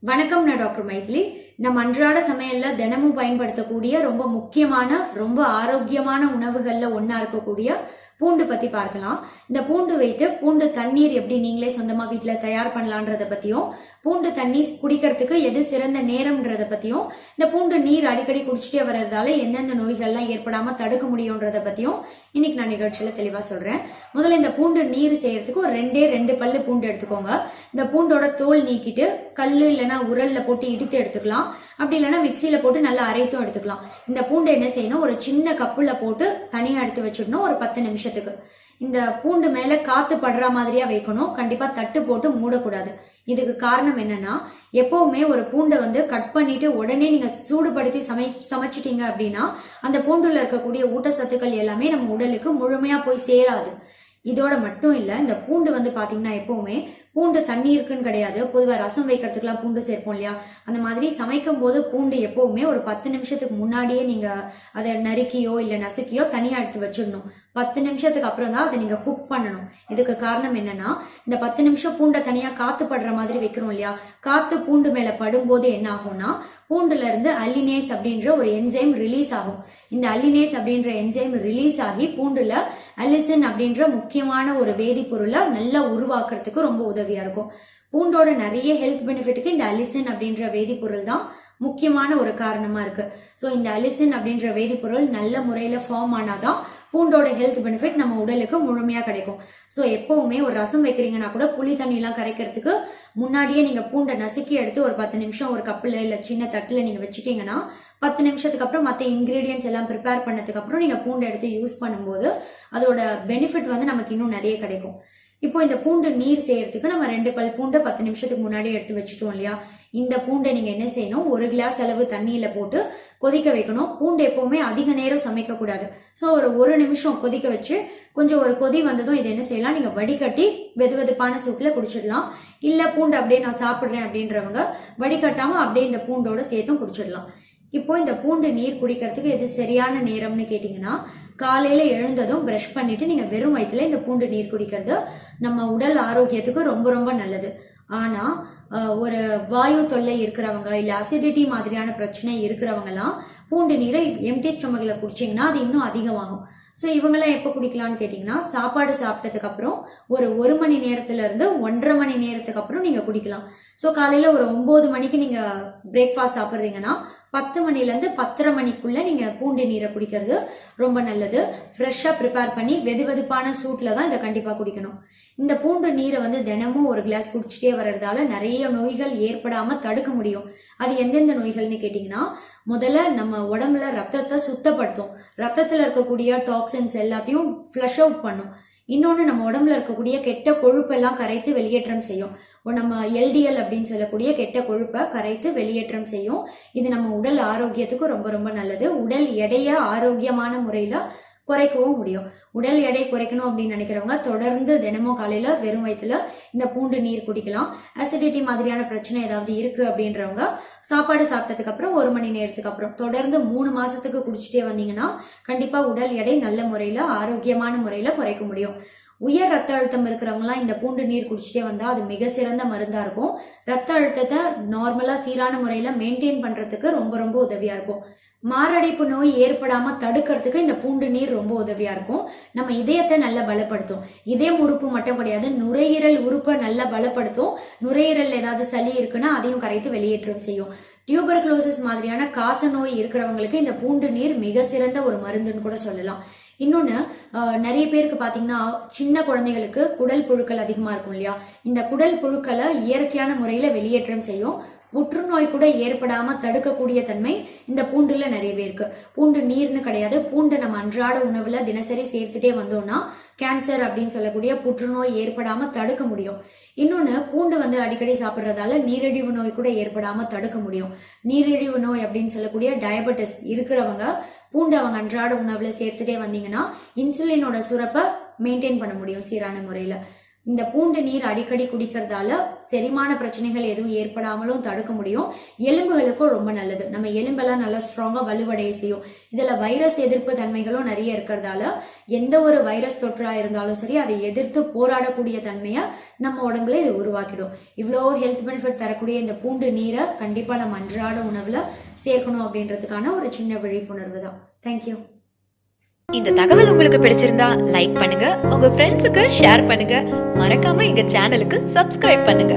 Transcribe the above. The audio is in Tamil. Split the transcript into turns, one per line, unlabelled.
வணக்கம் நான் டாக்டர் மைத்லி. நம் அன்றாட சமையல்ல தினமும் பயன்படுத்தக்கூடிய ரொம்ப முக்கியமான ரொம்ப ஆரோக்கியமான உணவுகள்ல ஒன்றா இருக்கக்கூடிய பூண்டு பத்தி பார்க்கலாம். இந்த பூண்டு வைத்து பூண்டு தண்ணீர் எப்படி நீங்களே சொந்தமா வீட்டில் தயார் பண்ணலான்றத பத்தியும் பூண்டு தண்ணி குடிக்கிறதுக்கு எது சிறந்த நேரம்ன்றத பத்தியும் இந்த பூண்டு நீர் அடிக்கடி குடிச்சிட்டே வர்றதால எந்தெந்த நோய்கள்லாம் ஏற்படாம தடுக்க முடியும்ன்றத பத்தியும் இன்னைக்கு நான் நிகழ்ச்சியில தெளிவா சொல்றேன். முதல்ல இந்த பூண்டு நீர் செய்யறதுக்கு ஒரு ரெண்டே ரெண்டு பல்லு பூண்டு எடுத்துக்கோங்க. இந்த பூண்டோட தோல் நீக்கிட்டு கல் இல்லைன்னா உரல்ல போட்டு இடித்து எடுத்துக்கலாம். அப்படி இல்லைன்னா மிக்சியில் போட்டு நல்லா அரைத்தும் எடுத்துக்கலாம். இந்த பூண்டு என்ன செய்யணும்? ஒரு சின்ன கப்புல போட்டு தனியா எடுத்து வச்சிடணும். ஒரு பத்து நிமிஷத்துக்கு. இந்த பூண்டு மேல காத்து படுற மாதிரியா வைக்கணும். கண்டிப்பா தட்டு போட்டு மூடக்கூடாது. இதுக்கு காரணம் என்னன்னா எப்பவுமே ஒரு பூண்டை வந்து கட் பண்ணிட்டு உடனே நீங்க சூடுபடுத்தி சமை சமைச்சிட்டீங்க அப்படின்னா அந்த பூண்டுல இருக்கக்கூடிய ஊட்டச்சத்துக்கள் எல்லாமே நம்ம உடலுக்கு முழுமையா போய் சேராது. இதோட மட்டும் இல்ல இந்த பூண்டு வந்து பாத்தீங்கன்னா எப்பவுமே பூண்டு தண்ணி இருக்குன்னு கிடையாது. பொதுவாக ரசம் வைக்கிறதுக்குலாம் பூண்டு சேர்ப்போம் இல்லையா? அந்த மாதிரி சமைக்கும் போது பூண்டு எப்போவுமே ஒரு பத்து நிமிஷத்துக்கு முன்னாடியே நீங்கள் அதை நறுக்கியோ இல்லை நசுக்கியோ தனியாக எடுத்து வச்சிடணும். பத்து நிமிஷத்துக்கு அப்புறம் தான் அதை நீங்கள் குக் பண்ணணும். இதுக்கு காரணம் என்னன்னா இந்த பத்து நிமிஷம் பூண்டை தனியாக காத்து படுற மாதிரி வைக்கிறோம் இல்லையா? காத்து பூண்டு மேலே படும்போது என்ன ஆகும்னா பூண்டுல இருந்து அல்லினேஸ் அப்படின்ற ஒரு என்ஜைம் ரிலீஸ் ஆகும். இந்த அல்லினேஸ் அப்படின்ற என்ஜைம் ரிலீஸ் ஆகி பூண்டுல அலிசின் அப்படின்ற முக்கியமான ஒரு வேதிப்பொருளை நல்லா உருவாக்குறதுக்கு ரொம்ப உதவியா இருக்கும். பூண்டோட நிறைய ஹெல்த் பெனிஃபிட்டுக்கு இந்த அலிசின் அப்படின்ற வேதிப்பொருள் தான் முக்கியமான ஒரு காரணமா இருக்கு. ஸோ இந்த அலிசின் அப்படின்ற வேதிப்பொருள் நல்ல முறையில ஃபார்ம் ஆனாதான் பூண்டோட ஹெல்த் பெனிஃபிட் நம்ம உடலுக்கு முழுமையாக கிடைக்கும். ஸோ எப்போவுமே ஒரு ரசம் வைக்கிறீங்கன்னா கூட புளி தண்ணியெலாம் கரைக்கிறதுக்கு முன்னாடியே நீங்கள் பூண்டை நசுக்கி எடுத்து ஒரு பத்து நிமிஷம் ஒரு கப்பில் இல்லை சின்ன தட்டில் நீங்கள் வச்சுட்டீங்கன்னா பத்து நிமிஷத்துக்கு அப்புறம் மற்ற இன்க்ரீடியன்ஸ் எல்லாம் ப்ரிப்பேர் பண்ணதுக்கப்புறம் நீங்கள் பூண்டை எடுத்து யூஸ் பண்ணும்போது அதோட பெனிஃபிட் வந்து நமக்கு இன்னும் நிறைய கிடைக்கும். இப்போ இந்த பூண்டு நீர் செய்யறதுக்கு நம்ம ரெண்டு பல் பூண்டை பத்து நிமிஷத்துக்கு முன்னாடி எடுத்து வச்சுட்டோம் இல்லையா? இந்த பூண்டை நீங்க என்ன செய்யணும்? ஒரு கிளாஸ் அளவு தண்ணியில போட்டு கொதிக்க வைக்கணும். பூண்டு எப்பவுமே அதிக நேரம் சமைக்க கூடாது. ஸோ ஒரு ஒரு நிமிஷம் கொதிக்க வச்சு கொஞ்சம் ஒரு கொதி வந்ததும் இது என்ன செய்யலாம்? நீங்க வடிகட்டி வெது வெதுப்பான சூப்ல குடிச்சிடலாம். இல்ல பூண்டு அப்படியே நான் சாப்பிடுறேன் அப்படின்றவங்க வடிகட்டாம அப்படியே இந்த பூண்டோட சேர்த்தும் குடிச்சிடலாம். இப்போ இந்த பூண்டு நீர் குடிக்கிறதுக்கு எது சரியான நேரம்னு கேட்டிங்கன்னா காலையில் எழுந்ததும் ப்ரஷ் பண்ணிட்டு நீங்கள் வெறும் வயிற்றுல இந்த பூண்டு நீர் குடிக்கிறது நம்ம உடல் ஆரோக்கியத்துக்கு ரொம்ப ரொம்ப நல்லது. ஆனால் ஒரு வாயு தொல்லை இருக்கிறவங்க இல்லை அசிடிட்டி மாதிரியான பிரச்சனை இருக்கிறவங்கலாம் பூண்டு நீரை எம்டி ஸ்டொமக்கில் குடிச்சிங்கன்னா அது இன்னும் அதிகமாகும். ஸோ இவங்கெல்லாம் எப்போ குடிக்கலாம்னு கேட்டிங்கன்னா சாப்பாடு சாப்பிட்டதுக்கு அப்புறம் ஒரு ஒரு மணி நேரத்துலேருந்து ஒன்றரை மணி நேரத்துக்கு அப்புறம் நீங்கள் குடிக்கலாம். ஸோ காலையில் ஒரு ஒம்பது மணிக்கு நீங்கள் பிரேக்ஃபாஸ்ட் சாப்பிட்றீங்கன்னா பத்து மணிலேருந்து பத்தரை மணிக்குள்ளே நீங்கள் பூண்டு நீரை குடிக்கிறது ரொம்ப நல்லது. ஃப்ரெஷ்ஷாக ப்ரிப்பேர் பண்ணி வெது வெதுப்பான சூட்டில் தான் இதை கண்டிப்பாக குடிக்கணும். இந்த பூண்டு நீரை வந்து தினமும் ஒரு கிளாஸ் குடிச்சிட்டே வர்றதால நிறைய நோய்கள் ஏற்படாமல் தடுக்க முடியும். அது எந்தெந்த நோய்கள்னு கேட்டிங்கன்னா முதல்ல நம்ம உடம்புல ரத்தத்தை சுத்தப்படுத்தும். ரத்தத்தில் இருக்கக்கூடிய டாக்ஸின்ஸ் எல்லாத்தையும் ஃப்ளஷ் அவுட் பண்ணும். இன்னொன்று நம்ம உடம்புல இருக்கக்கூடிய கெட்ட கொழுப்பெல்லாம் கரைத்து வெளியேற்றம் செய்யும். நம்ம எல்டிஎல் அப்படின்னு சொல்லக்கூடிய கெட்ட கொழுப்பை கரைத்து வெளியேற்றம் செய்யும். இது நம்ம உடல் ஆரோக்கியத்துக்கு ரொம்ப ரொம்ப நல்லது. உடல் எடையை ஆரோக்கியமான முறையில் குறைக்கவும் முடியும். உடல் எடை குறைக்கணும் அப்படின்னு நினைக்கிறவங்க தொடர்ந்து தினமும் காலையில வெறும் வயிற்றுல இந்த பூண்டு நீர் குடிக்கலாம். அசிடிட்டி மாதிரியான பிரச்சனை ஏதாவது இருக்கு அப்படின்றவங்க சாப்பாடு சாப்பிட்டதுக்கு அப்புறம் ஒரு மணி நேரத்துக்கு அப்புறம் தொடர்ந்து மூணு மாசத்துக்கு குடிச்சிட்டே வந்தீங்கன்னா கண்டிப்பா உடல் எடை நல்ல முறையில ஆரோக்கியமான முறையில குறைக்க முடியும். உயர் ரத்த அழுத்தம் இருக்கிறவங்களாம் இந்த பூண்டு நீர் குடிச்சிட்டே வந்தா அது மிக சிறந்த மருந்தா இருக்கும். ரத்த அழுத்தத்தை நார்மலா சீரான முறையில மெயின்டைன் பண்றதுக்கு ரொம்ப ரொம்ப உதவியா இருக்கும். மாரடைப்பு நோய் ஏற்படாமல் தடுக்கிறதுக்கு இந்த பூண்டு நீர் ரொம்ப உதவியாக இருக்கும். நம்ம இதயத்தை நல்லா பலப்படுத்தும். இதயம் உறுப்பு மட்டும் கிடையாது நுரையீரல் உறுப்பை நல்லா பலப்படுத்தும். நுரையீரல் ஏதாவது சளி இருக்குன்னா அதையும் கரைத்து வெளியேற்றம் செய்யும். டியூபர்குலோசிஸ் மாதிரியான காச நோய் இருக்கிறவங்களுக்கு இந்த பூண்டு நீர் மிக சிறந்த ஒரு மருந்துன்னு கூட சொல்லலாம். இன்னொன்று நிறைய பேருக்கு பார்த்தீங்கன்னா சின்ன குழந்தைகளுக்கு குடல் புழுக்கள் அதிகமாக இருக்கும் இல்லையா? இந்த குடல் புழுக்களை இயற்கையான முறையில் வெளியேற்றம் செய்யும். புற்றுநோய் கூட ஏற்படாம தடுக்கக்கூடிய தன்மை இந்த பூண்டுல நிறையவே இருக்கு. பூண்டு நீர்னு கிடையாது. பூண்டு நம்ம அன்றாட உணவுல தினசரி சேர்த்துட்டே வந்தோம்னா கேன்சர் அப்படின்னு சொல்லக்கூடிய புற்றுநோய் ஏற்படாம தடுக்க முடியும். இன்னொன்னு பூண்டு வந்து அடிக்கடி சாப்பிட்றதால நீரிழிவு நோய் கூட ஏற்படாம தடுக்க முடியும். நீரிழிவு நோய் அப்படின்னு சொல்லக்கூடிய டயபெட்டிஸ் இருக்கிறவங்க பூண்டு அவங்க அன்றாட உணவுல சேர்த்துட்டே வந்தீங்கன்னா இன்சுலினோட சுரப்பை மெயின்டைன் பண்ண முடியும் சீரான முறையில. இந்த பூண்டு நீர் அடிக்கடி குடிக்கிறதால செரிமான பிரச்சனைகள் எதுவும் ஏற்படாமலும் தடுக்க முடியும். எலும்புகளுக்கும் ரொம்ப நல்லது. நம்ம எலும்பெல்லாம் நல்லா ஸ்ட்ராங்காக வலுவடைய செய்யும். இதில் வைரஸ் எதிர்ப்பு தன்மைகளும் நிறைய இருக்கிறதால எந்த ஒரு வைரஸ் தொற்றாக இருந்தாலும் சரி அதை எதிர்த்து போராடக்கூடிய தன்மையை நம்ம உடம்புல இது உருவாக்கிடும். இவ்வளோ ஹெல்த் பெனிஃபிட் தரக்கூடிய இந்த பூண்டு நீரை கண்டிப்பாக நம்ம அன்றாட உணவில் சேர்க்கணும் அப்படின்றதுக்கான ஒரு சின்ன விழிப்புணர்வு தான். தேங்க்யூ
இந்த தகவல் உங்களுக்கு பிடிச்சிருந்தா லைக் பண்ணுங்க உங்க ஃப்ரெண்ட்ஸுக்கு ஷேர் பண்ணுங்க. மறக்காம எங்க சேனலுக்கு சப்ஸ்கிரைப் பண்ணுங்க.